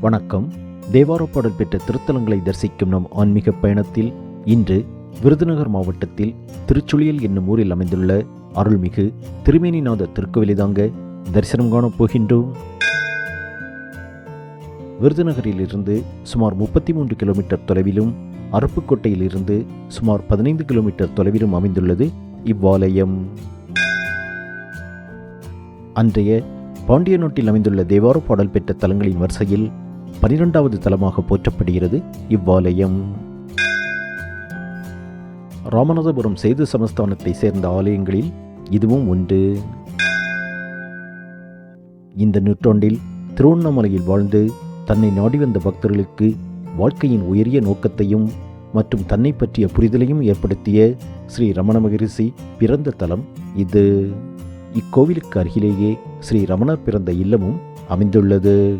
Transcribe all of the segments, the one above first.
வணக்கம். தேவார பாடல் பெற்ற திருத்தலங்களை தரிசிக்கும் நம் ஆன்மீக பயணத்தில் இன்று விருதுநகர் மாவட்டத்தில் திருச்சுழியல் என்னும் ஊரில் அமைந்துள்ள அருள்மிகு திருமேனிநாத திருக்கோவிலை தாங்க தரிசனம் காணப் போகின்றோம். விருதுநகரிலிருந்து சுமார் முப்பத்தி மூன்று கிலோமீட்டர் தொலைவிலும் அருப்புக்கோட்டையில் இருந்து சுமார் பதினைந்து கிலோமீட்டர் தொலைவிலும் அமைந்துள்ளது இவ்வாலயம். அன்றைய பாண்டிய நாட்டில் அமைந்துள்ள தேவார பாடல் பெற்ற தலங்களின் வரிசையில் பனிரெண்டாவது தலமாக போற்றப்படுகிறது இவ்வாலயம். ராமநாதபுரம் சேது சமஸ்தானத்தை சேர்ந்த ஆலயங்களில் இதுவும் உண்டு. இந்த நூற்றாண்டில் திருவண்ணாமலையில் வாழ்ந்து தன்னை நாடி வந்த பக்தர்களுக்கு வாழ்க்கையின் உயரிய நோக்கத்தையும் மற்றும் தன்னை பற்றிய புரிதலையும் ஏற்படுத்திய ஸ்ரீ ரமண மகரிஷி பிறந்த தலம் இது. இக்கோவிலுக்கு அருகிலேயே ஸ்ரீ ரமணர் பிறந்த இல்லமும் அமைந்துள்ளது.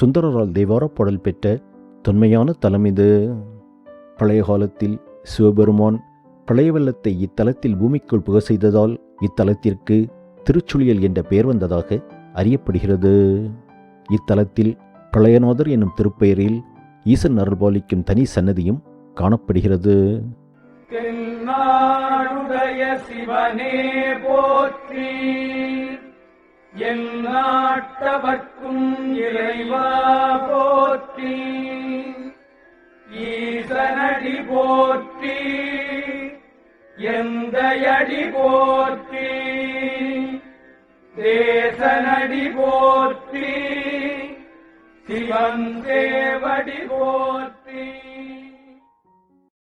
சுந்தரரால் தேவார பாடல் பெற்ற தொன்மையான தலம் இது. பழைய காலத்தில் சிவபெருமான் பழைய வெள்ளத்தை இத்தலத்தில் பூமிக்குள் புக செய்ததால் இத்தலத்திற்கு திருச்சுழியல் என்ற பெயர் வந்ததாக அறியப்படுகிறது. இத்தலத்தில் பிரளயநாதர் என்னும் திருப்பெயரில் ஈசன் அருள்பாலிக்கும் தனி சன்னதியும் காணப்படுகிறது. தென்னாடுடைய சிவனே போற்றி என் நாட்டவர்க்கும் இறைவா போற்றி ஈசனடி போற்றி எந்தையடி போற்றி தேசனடி போற்றி சிவன் தேவடி போற்றி.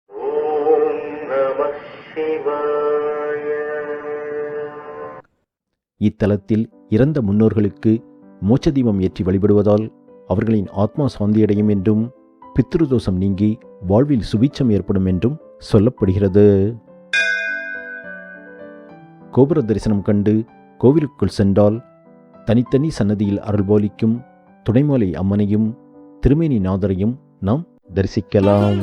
ஓம் நம சிவாய. இத்தலத்தில் இறந்த முன்னோர்களுக்கு மோட்ச தீபம் ஏற்றி வழிபடுவதால் அவர்களின் ஆத்மா சாந்தியடையும் என்றும் பித்ருதோஷம் நீங்கி வாழ்வில் சுபீட்சம் ஏற்படும் என்றும் சொல்லப்படுகிறது. கோபுர தரிசனம் கண்டு கோவிலுக்குள் சென்றால் தனித்தனி சன்னதியில் அருள்பாலிக்கும் துணைமலை அம்மனையும் திருமேனி நாதரையும் நாம் தரிசிக்கலாம்.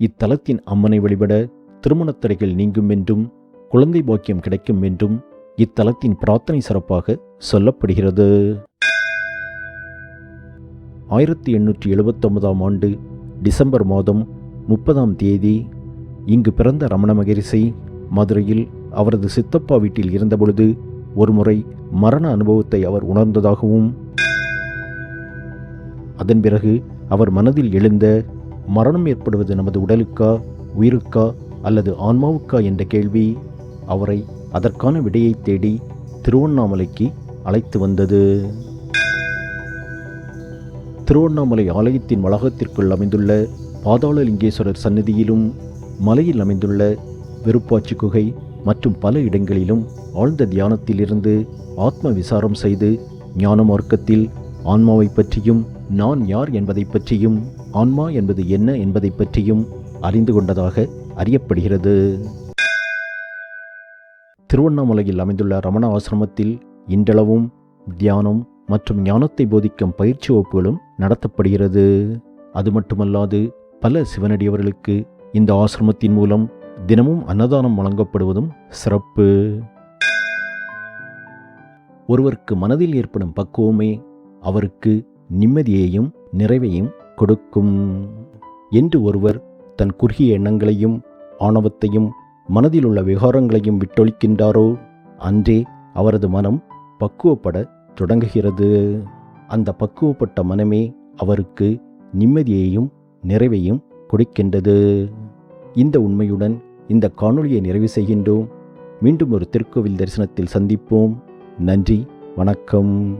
இத்தலத்தின் அம்மனை வழிபட திருமணத் தடைகள் நீங்கும் என்றும் குழந்தை பாக்கியம் கிடைக்கும் என்றும் இத்தலத்தின் பிரார்த்தனை சிறப்பாக சொல்லப்படுகிறது. ஆயிரத்தி எண்ணூற்றி எழுபத்தொன்பதாம் ஆண்டு டிசம்பர் மாதம் முப்பதாம் தேதி இங்கு பிறந்த ரமண மகரிஷி மதுரையில் அவரது சித்தப்பா வீட்டில் இருந்தபொழுது ஒருமுறை மரண அனுபவத்தை அவர் உணர்ந்ததாகவும் அதன் பிறகு அவர் மனதில் எழுந்த மரணம் ஏற்படுவது நமது உடலுக்கா உயிருக்கா அல்லது ஆன்மாவுக்கா என்ற கேள்வி அவரை அதற்கான விடையை தேடி திருவண்ணாமலைக்கு அழைத்து வந்தது. திருவண்ணாமலை ஆலயத்தின் வளாகத்திற்குள் அமைந்துள்ள பாதாளலிங்கேஸ்வரர் சன்னதியிலும் மலையில் அமைந்துள்ள விருப்பாச்சி குகை மற்றும் பல இடங்களிலும் ஆழ்ந்த தியானத்திலிருந்து ஆத்ம விசாரம் செய்து ஞான மார்க்கத்தில் ஆன்மாவை பற்றியும் நான் யார் என்பதை பற்றியும் ஆன்மா என்பது என்ன என்பதை பற்றியும் அறிந்து கொண்டதாக அறியப்படுகிறது. திருவண்ணாமலையில் அமைந்துள்ள ரமண ஆசிரமத்தில் இன்றளவும் தியானம் மற்றும் ஞானத்தை போதிக்கும் பயிற்சி வகுப்புகளும் நடத்தப்படுகிறது. அது மட்டுமல்லாது பல சிவனடியவர்களுக்கு இந்த ஆசிரமத்தின் மூலம் தினமும் அன்னதானம் வழங்கப்படுவதும் சிறப்பு. ஒருவருக்கு மனதில் ஏற்படும் பக்குவமே அவருக்கு நிம்மதியையும் நிறைவையும் கொடுக்கும். என்று ஒருவர் தன் குறுகிய எண்ணங்களையும் ஆணவத்தையும் மனதில் உள்ள விகாரங்களையும் விட்டொழிக்கின்றாரோ? அன்றே அவரது மனம் பக்குவப்பட தொடங்குகிறது. அந்த பக்குவப்பட்ட மனமே அவருக்கு நிம்மதியையும் நிறைவையும் கொடுக்கின்றது. இந்த உண்மையுடன் இந்த காணொளியை நிறைவு செய்கின்றோம். மீண்டும் ஒரு திருக்கோவில் தரிசனத்தில் சந்திப்போம். நன்றி வணக்கம்.